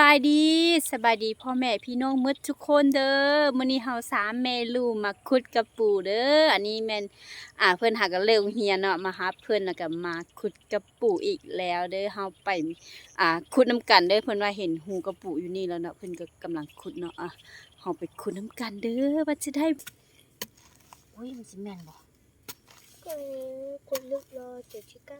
บายดีสบายดีพ่อแม่พี่น้องหมืดทุกคนเด้อมื้อนี้เฮาสามแม่ลูกมาขุดกระปูเด้ออันนี้แม่นอ่าเพิ่นหากันเร็วเฮียนเนาะมาหาเพิ่นแล้วก็มาขุดกระปูอีกแล้วเด้อเฮาไปอ่าขุดน้ำกันเด้อเพิ่นว่าเห็นหูกระปูอยู่นี่แล้วเนาะเพิ่นก็กำลังขุดเนาะอะเฮาไปขุดน้ำกันเด้อว่าจะได้อุ้ยมันสิแม่นบ่ก็คนลึกรอเจ็ดชิก้า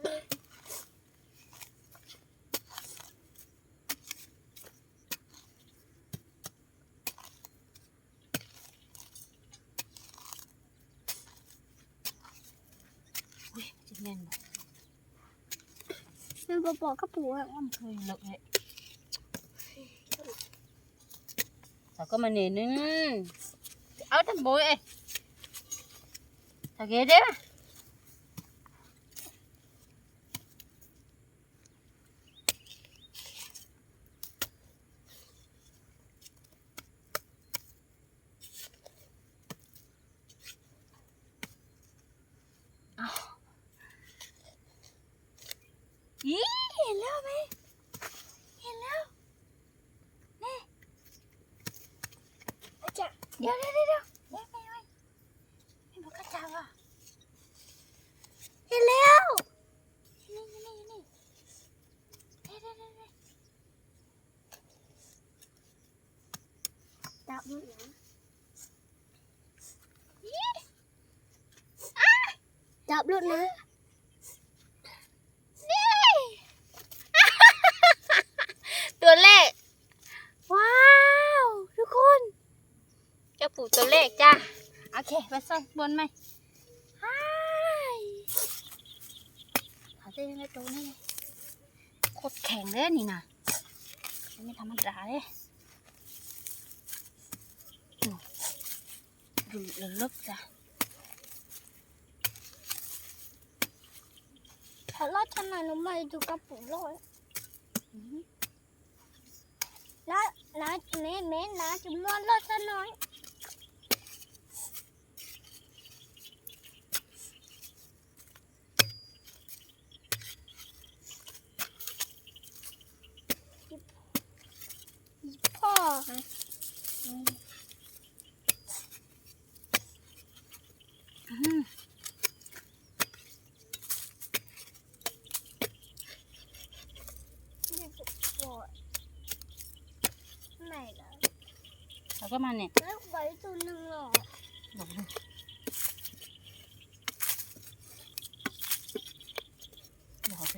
อุ้ยมันสิแม่นบ่ เป็นปอปอกระปูอะว่ามันเคยเลิกเลยเขาก็มาเนี่ยนึงเอาทำโบยเอ้ยถ้าเกเด้ออีเห็นแล้วไหมเห็นแล้ว อาจารย์ เดี๋ยวเดี๋ยวเดี๋ยวเดี๋ยวเดี๋ยวไปไปไม่บอกกระจังอะเห็นแล้วนี่นี่นี่นี่เดี๋ยวเดี๋ยวเดี๋ยวเดี๋ยวจับมันนะจับรถนะ ตัวเลขว้าว ทุกคน เจ้าปู่ตัวเลขจ้าโอเคไปใส่บนไหมฮัยหาเส้นในตัวนี่เลยโคตรแข็งเลยนี่นะไม่ธรรมดาเลยดูดูเลิกๆจ้ะถ้ารถขนาดนั้นไม่ดูกระปูรถอื้อหือแล้วน้าเม้เม้น้าจะม้วนรถซะหน่อยอีพ่ อฮะอื้อหือนี่ก็ปวดไม่ละแล้วก็มาเนี่ยแล้วไว้ตัวหนึ่งหรอบอกดูเดี๋ยวไป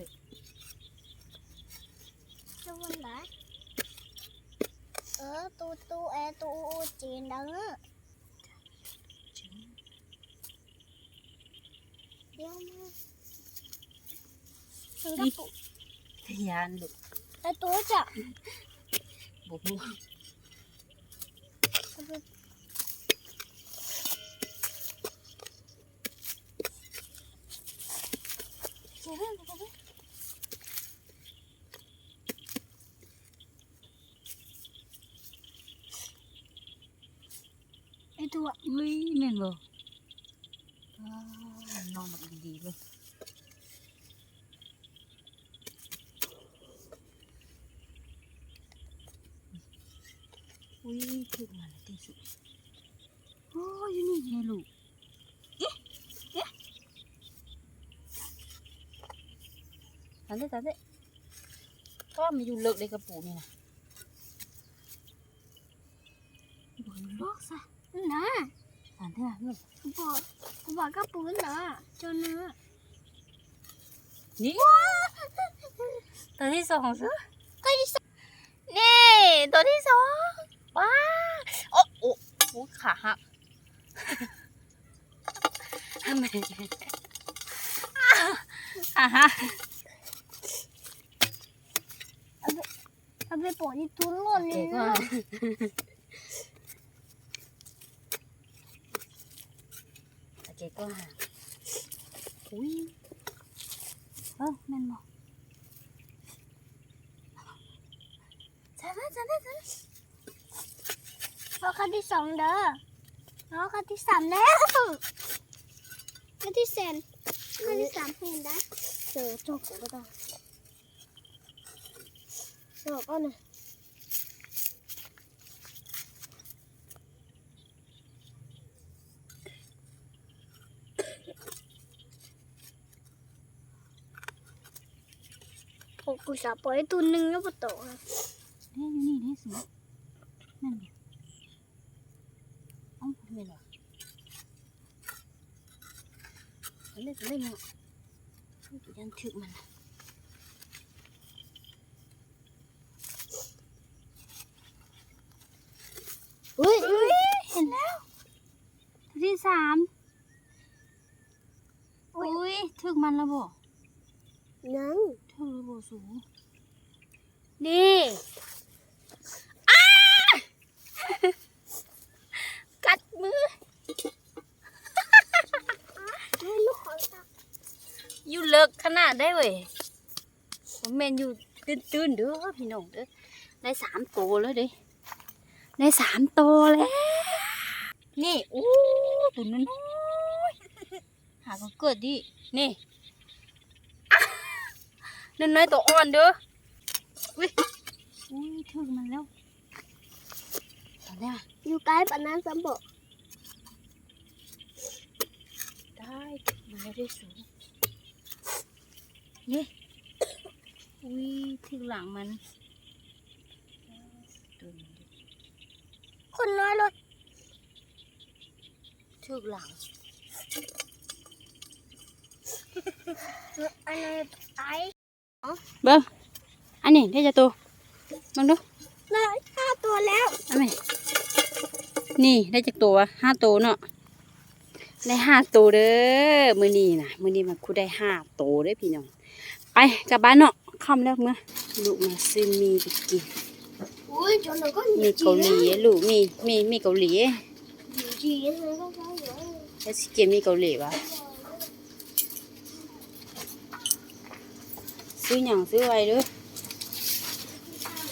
จะวันไหนเออ ตูตูแอตูอูจีนดังเดี๋ยวมาถึงกระปุทะยานลูกไอตัวจะบอกดูไอตัวอุ้ยแม่นบ่อ้าวนอนแบบ ดีๆเลยอุ้ยถึงมาแล้วที่สุดโอ้ยอยู่นี่ไงลูกเอ๊ะเอ๊ะตาเด้ ตาเด้ก็มาอยู่เลิกในกระปูนี่นะบอกลอกซะนะอ่านเถอะลูกบอกบอกกระปุกนะจนเนื้อนี่ตัวที่สองซื้อตัวที่สองนี่ตัวที่สองว้าโอ้โอ้โอ้ขาหักทำไมขาหักเอาไปปล่อยที่ทุ่นหล่นเลเก๋ยก็นะ เก๋ก็อุ้ยเออแม่นบ่จ้าจ้าจ้าจ้าเอาขั้นที่สองเด้อเอาขั้นที่สามแล้วขั้นที่เซนขั้นที่สามเห็นได้เจอจกก็ได้จกเอาหน่อย กูกูจะปล่อยตัวหนึ่งแล้วปะโตอะเฮ้ยอยู่นี่เด้สูนั่นดิเอ้าไม่หรอเล่นเล่นเนาะยันถึกมันอุ้ยเห็นแล้วตัวที่สามอุ้ยถึกมันแล้วบ่ยัง ถึกแล้วบ่สูง นี่อ้ากัดมือให้ลูกของตาอยู่เลิกขนาดได้เว้ยผมแมนอยู่ตื้นๆเด้อพี่น้องเด้อได้สามโตแล้วด้ได้สามโตแล้ว นี่โอ้ตัวน้อยๆหาก็เกิดดิ นี่ น้อยๆตัวอ่อนเด้ออุ้ยอุ้ยถึงมันแล้วตอนเนี้ยอยู่ใกล้ปานนั้นสมบูรณ์ได้มันแล้วได้สูงนี่อุ้ยถึงหลังมันตัวนี้ดิคนน้อยเลยถึกหลังอันนี้ไอ้ เบิ้งอันนี้ได้จะตัวเบังดูเลยห้าตัวแล้วเอันไหมนี่ได้จากตัวห้าตัวเนาะได้ห้าตัวเด้อมือนี้นะมือนี้มาคุดได้ห้าตัวเด้อพี่น้องไปกลับบ้านเนาะค่ำแล้วเมื่อลูกมาซื้อมีไปกินอุ้ยจนเราก็มีเกาหลีลูกมีมีมีเกาหลีจีนเลยก็ใช่เหรอแล้วสิกินมีเกาหลีวะ ซื้อหยังซื้อไว้เด้อ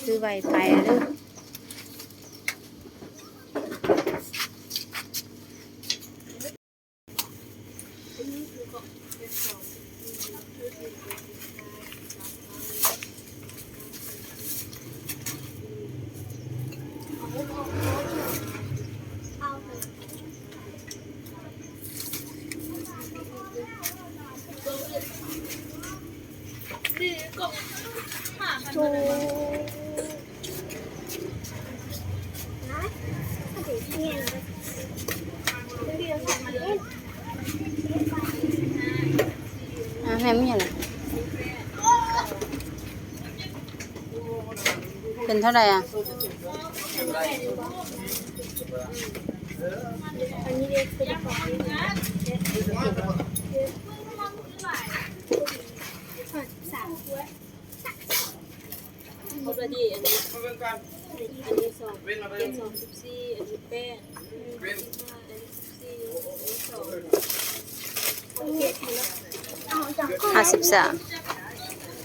ซื้อไว้ไปเด้อ เอาไปโชว์นะ ถ้าเด็กเงี้ยนะเดี๋ยวทำมาเล่นอะ แม่ไม่อะไรเป็นเท่าไหร่อะอันนี้เด็กเป็นของสามถ้วยครบแล้วดิอันนี้อันนี้สองเจ็ดสองสิบสี่อันนี้แปดอันนี้ห้าอันนี้สิบสี่อันนี้สอง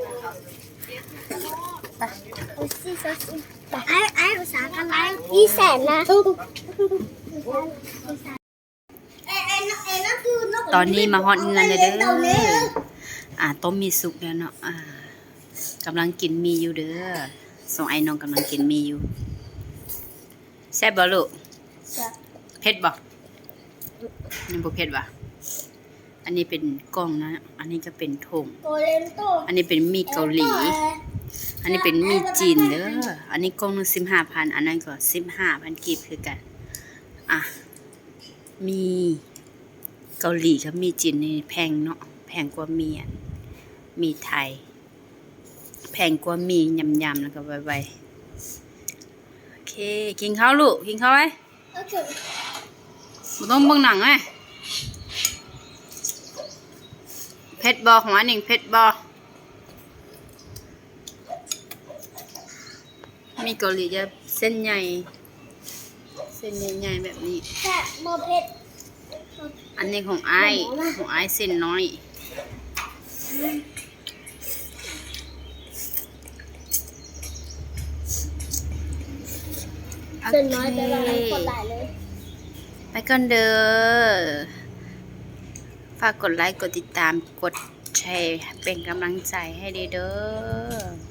เอาจากข้อห้าสิบสามเอาสิเอาสิไอ้ไอ้ภาษาอะไรพี่แสนนะตอนนี้มาฮอดเงินเลยเด้ออ่าต้มมีสุกแล้วเนาะอ่ากำลังกินมีอยู่เด้อส่งไอ้น้องกำลังกินมีอยู่ แซ่บบ่ลูกเผ็ดบ่นี่บ่เผ็ดบ่อันนี้เป็นกล่องนะ อันนี้ก็เป็นถุงตัวเลนโตอันนี้เป็นมีเกาหลี อันนี้เป็นมีจีนเด้อ อันนี้กล่องหนึงสิบห้าพัน อันนั้นก็สิบห้าพันกีบคือกัน อะ มีเกาหลีกับมีจีนนี่แพงเนาะ แพงกว่ามีอันมีไทย แพงกว่ามียำยำๆแล้วก็ไวๆโอเค กินข้าวลูก กินข้าวไว้โอเคบ่ต้องเบิ่งหนังไงเผ็ดบ่ของอันหนึ่งเผ็ดบ่มีเกาหลีจะเส้นใหญ่ เส้นใหญ่ๆแบบนี้แต่โมเผ็ดอันนี้ของไอ้ายของไอ้ายเส้นน้อย เส้นน้อยแต่ว่าคนหลายเลย ไปก่อนเด้อ ฝากกดไลค์ กดติดตาม กดแชร์ เป็นกำลังใจให้ดีเด้อ